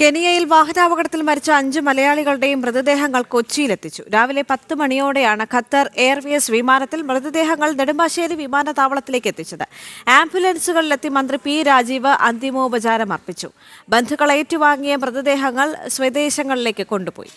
കെനിയയിൽ വാഹനാപകടത്തിൽ മരിച്ച അഞ്ച് മലയാളികളുടെയും മൃതദേഹങ്ങൾ കൊച്ചിയിലെത്തിച്ചു. രാവിലെ പത്ത് മണിയോടെയാണ് ഖത്തർ എയർവേസ് വിമാനത്തിൽ മൃതദേഹങ്ങൾ നെടുമ്പാശ്ശേരി വിമാനത്താവളത്തിലേക്ക് എത്തിച്ചത്. ആംബുലൻസുകളിലെത്തി മന്ത്രി പി രാജീവ് അന്തിമോപചാരം അർപ്പിച്ചു ബന്ധുക്കൾ ഏറ്റുവാങ്ങിയ മൃതദേഹങ്ങൾ സ്വദേശങ്ങളിലേക്ക് കൊണ്ടുപോയി.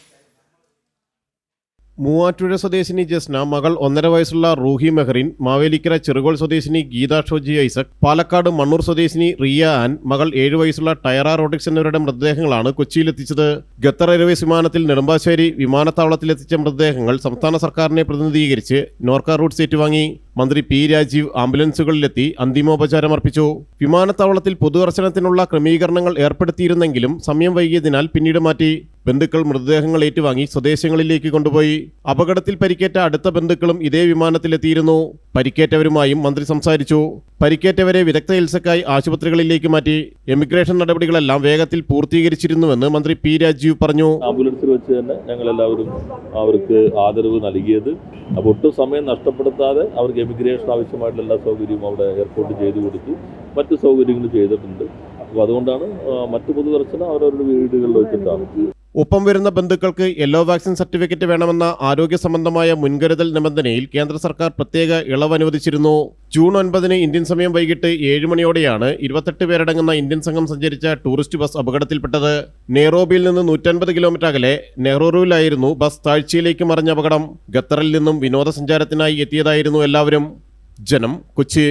മൂവാറ്റുപുഴ സ്വദേശിനി ജസ്ന മകൾ ഒന്നര വയസ്സുള്ള റൂഹി മെഹറിൻ മാവേലിക്കര ചെറുകോൾ സ്വദേശിനി ഗീത ഷോജി ഐസക് പാലക്കാട് മണ്ണൂർ സ്വദേശിനി റിയ ആൻ മകൾ ഏഴു വയസ്സുള്ള ടയറ റോഡിക്സ് എന്നിവരുടെ മൃതദേഹങ്ങളാണ് കൊച്ചിയിലെത്തിച്ചത്. ഖത്തർ എയർവേസ് വിമാനത്തിൽ നെടുമ്പാശ്ശേരി വിമാനത്താവളത്തിലെത്തിച്ച മൃതദേഹങ്ങൾ സംസ്ഥാന സർക്കാരിനെ പ്രതിനിധീകരിച്ച് നോർക്ക റൂട്ട്സ് ഏറ്റുവാങ്ങി മന്ത്രി പി രാജീവ് ആംബുലൻസുകളിലെത്തി അന്തിമോപചാരം അർപ്പിച്ചു വിമാനത്താവളത്തിൽ പൊതുദർശനത്തിനുള്ള ക്രമീകരണങ്ങൾ ഏർപ്പെടുത്തിയിരുന്നെങ്കിലും സമയം വൈകിയതിനാൽ പിന്നീട് മാറ്റി. ബന്ധുക്കൾ മൃതദേഹങ്ങൾ ഏറ്റുവാങ്ങി സ്വദേശങ്ങളിലേക്ക് കൊണ്ടുപോയി. അപകടത്തിൽ പരിക്കേറ്റ അടുത്ത ബന്ധുക്കളും ഇതേ വിമാനത്തിലെത്തിയിരുന്നു. പരിക്കേറ്റവരുമായും മന്ത്രി സംസാരിച്ചു. പരിക്കേറ്റവരെ വിദഗ്ധ ചികിത്സക്കായി ആശുപത്രികളിലേക്ക് മാറ്റി. എമിഗ്രേഷൻ നടപടികളെല്ലാം വേഗത്തിൽ പൂർത്തീകരിച്ചിരുന്നുവെന്ന് മന്ത്രി പി രാജീവ് പറഞ്ഞു. ആംബുലൻസിൽ വെച്ച് തന്നെ ഞങ്ങൾ എല്ലാവരും അവർക്ക് ആദരവ് നൽകിയത്. അപ്പോൾ ഒട്ടും സമയം നഷ്ടപ്പെടുത്താതെ അവർക്ക് എമിഗ്രേഷൻ ആവശ്യമായിട്ടുള്ള എല്ലാ സൗകര്യവും അവിടെ ഏർപ്പോർട്ട് ചെയ്തു കൊടുത്തു. മറ്റു സൗകര്യങ്ങൾ ചെയ്തിട്ടുണ്ട്. അപ്പോൾ അതുകൊണ്ടാണ് മറ്റ് പൊതുദർശനം അവരവരുടെ വീടുകളിൽ വെച്ചിട്ടാണ്. ഒപ്പം വരുന്ന ബന്ധുക്കൾക്ക് യെല്ലോ വാക്സിൻ സർട്ടിഫിക്കറ്റ് വേണമെന്ന ആരോഗ്യ സംബന്ധമായ മുൻകരുതൽ നിബന്ധനയിൽ കേന്ദ്ര സർക്കാർ പ്രത്യേക ഇളവ് അനുവദിച്ചിരുന്നു ജൂൺ ഒൻപതിന് ഇന്ത്യൻ സമയം വൈകിട്ട് ഏഴ് മണിയോടെയാണ് ഇരുപത്തെട്ട് പേരടങ്ങുന്ന ഇന്ത്യൻ സംഘം സഞ്ചരിച്ച ടൂറിസ്റ്റ് ബസ് അപകടത്തിൽപ്പെട്ടത്. നെയ്റോബിയിൽ നിന്ന് നൂറ്റൻപത് കിലോമീറ്റർ അകലെ നെഹ്റൂരുവിലായിരുന്നു ബസ് താഴ്ചയിലേക്ക് മറിഞ്ഞ അപകടം. ഖത്തറിൽ നിന്നും വിനോദസഞ്ചാരത്തിനായി എത്തിയതായിരുന്നു എല്ലാവരും. ജനം കൊച്ചി.